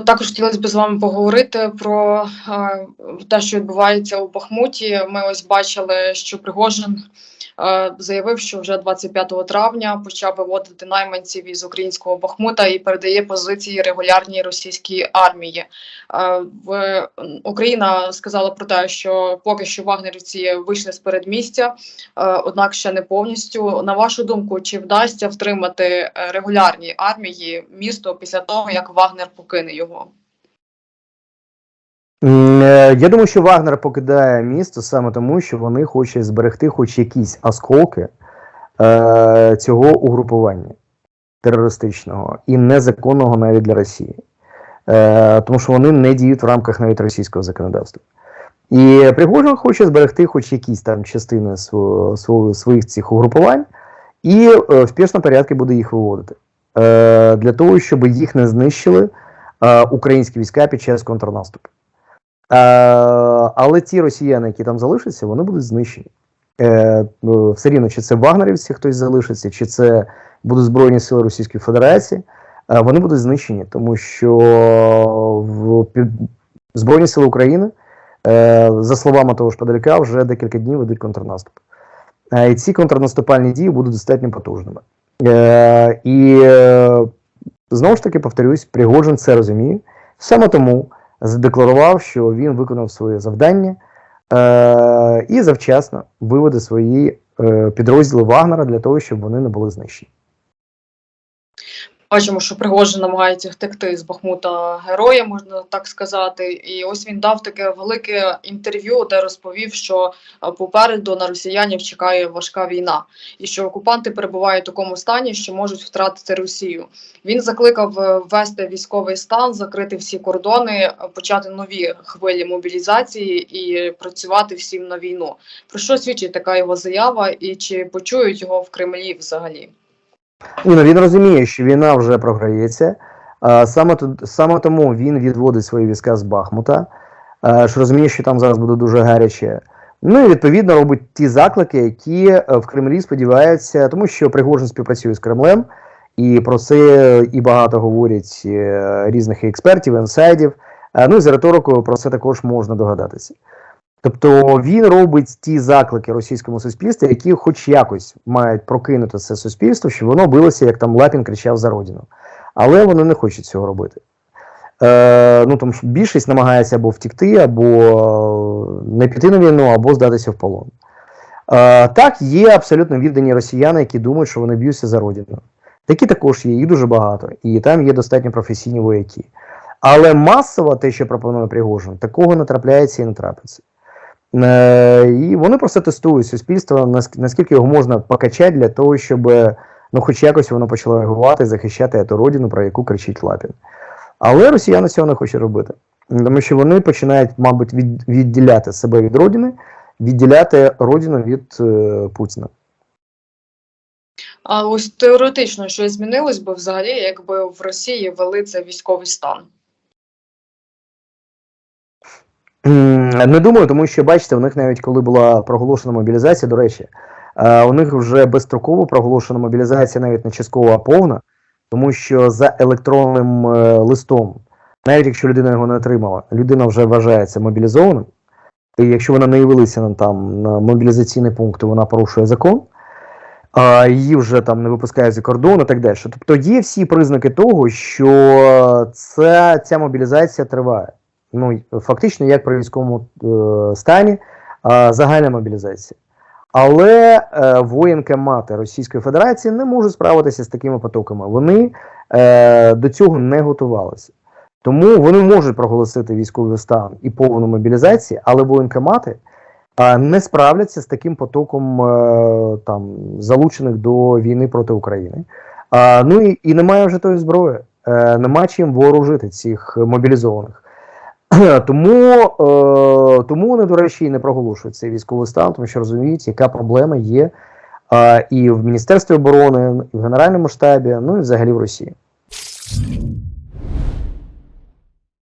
Також хотілося б з вами поговорити про е, те, що відбувається у Бахмуті. Ми ось бачили, що Пригожин е, заявив, що вже 25 травня почав виводити найманців із українського Бахмута і передає позиції регулярній російській армії. Е, в Україна сказала про те, що поки що вагнерівці вийшли з передмістя, е, однак ще не повністю. На вашу думку, чи вдасться втримати е, регулярній армії місто після того, як Вагнер покине його? Е, Я думаю, що Вагнер покидає місто саме тому, що вони хочуть зберегти хоч якісь осколки е, цього угрупування терористичного і незаконного навіть для Росії. Е, тому що вони не діють в рамках навіть російського законодавства. І Пригожин хоче зберегти хоч якісь там частини свого, свого, своїх цих угрупувань і е, в пішому порядку буде їх виводити. Е, для того, щоб їх не знищили е, українські війська під час контрнаступу. Е, але ті росіяни, які там залишаться, вони будуть знищені. Е, ну, все рівно, чи це вагнерівці хтось залишиться, чи це будуть Збройні Сили Російської Федерації, е, вони будуть знищені, тому що в. Збройні Сили України, е, за словами того ж Подоляка, вже декілька днів ведуть контрнаступ. Е, і ці контрнаступальні дії будуть достатньо потужними. Е, і е, знову ж таки повторюсь, Пригожин це розуміє. Саме тому задекларував, що він виконав своє завдання е, і завчасно виведе свої е, підрозділи Вагнера для того, щоб вони не були знищені. Бачимо, що Пригожин намагається втекти з Бахмута героя, можна так сказати. І ось він дав таке велике інтерв'ю, де розповів, що е, попереду на росіянів чекає важка війна, і що окупанти перебувають в такому стані, що можуть втратити Росію. Він закликав е, ввести військовий стан, закрити всі кордони, е, почати нові хвилі мобілізації і працювати всім на війну. Про що свідчить така його заява, і чи почують його в Кремлі взагалі? Ні, ну він розуміє, що війна вже програється. Саме, саме тому він відводить свої війська з Бахмута, що розуміє, що там зараз буде дуже гаряче. Ну і відповідно робить ті заклики, які е, в Кремлі сподіваються, тому що Пригожин співпрацює з Кремлем, і про це і багато говорять е, різних експертів, інсайдів. Ну і за риторикою про це також можна догадатися. Тобто він робить ті заклики російському суспільству, які хоч якось мають прокинути це суспільство, щоб воно билося, як там Лапін кричав за родину. Але вони не хочуть цього робити. Е, ну, тому що більшість намагається або втікти, або не піти на війну, або здатися в полон. Е, так, є абсолютно віддані росіяни, які думають, що вони б'ються за родину. Такі також є, їх дуже багато, і там є достатньо професійні вояки. Але масово те, що пропонує Пригожин, такого не трапляється і не трапиться. Е, І вони просто тестують суспільство, наск- наскільки його можна покачати для того, щоб ну, хоч якось воно почало реагувати, захищати ту родину, про яку кричить Лапін. Але росіяни цього не хочуть робити. Тому що вони починають, мабуть, від, відділяти себе від родини, відділяти родину від е, Путіна. А ось теоретично, що змінилось би взагалі, якби в Росії ввели цей військовий стан? Не думаю, тому що бачите, у них навіть коли була проголошена мобілізація, до речі, е, у них вже безстроково проголошена мобілізація, навіть не частково, а повна, тому що за електронним е, листом, навіть якщо людина його не отримала, людина вже вважається мобілізованим. І якщо вона не явилася на, там, на мобілізаційний пункт, вона порушує закон, а її вже там не випускають за кордон і так далі. Тобто є всі признаки того, що це, ця мобілізація триває ну, фактично як при військовому е, стані е, загальна мобілізація. Але е, воєнкомати Російської Федерації не можуть справитися з такими потоками. Вони е, до цього не готувалися. Тому вони можуть проголосити військовий стан і повну мобілізацію, але воєнкомати е, не справляться з таким потоком е, там, залучених до війни проти України. А, ну і, і немає вже тої зброї, е, нема чим вооружити цих мобілізованих. Тому, е, тому вони, до речі, і не проголошують цей військовий стан, тому що розуміють, яка проблема є е, і в Міністерстві оборони, і в Генеральному штабі, ну і взагалі в Росії.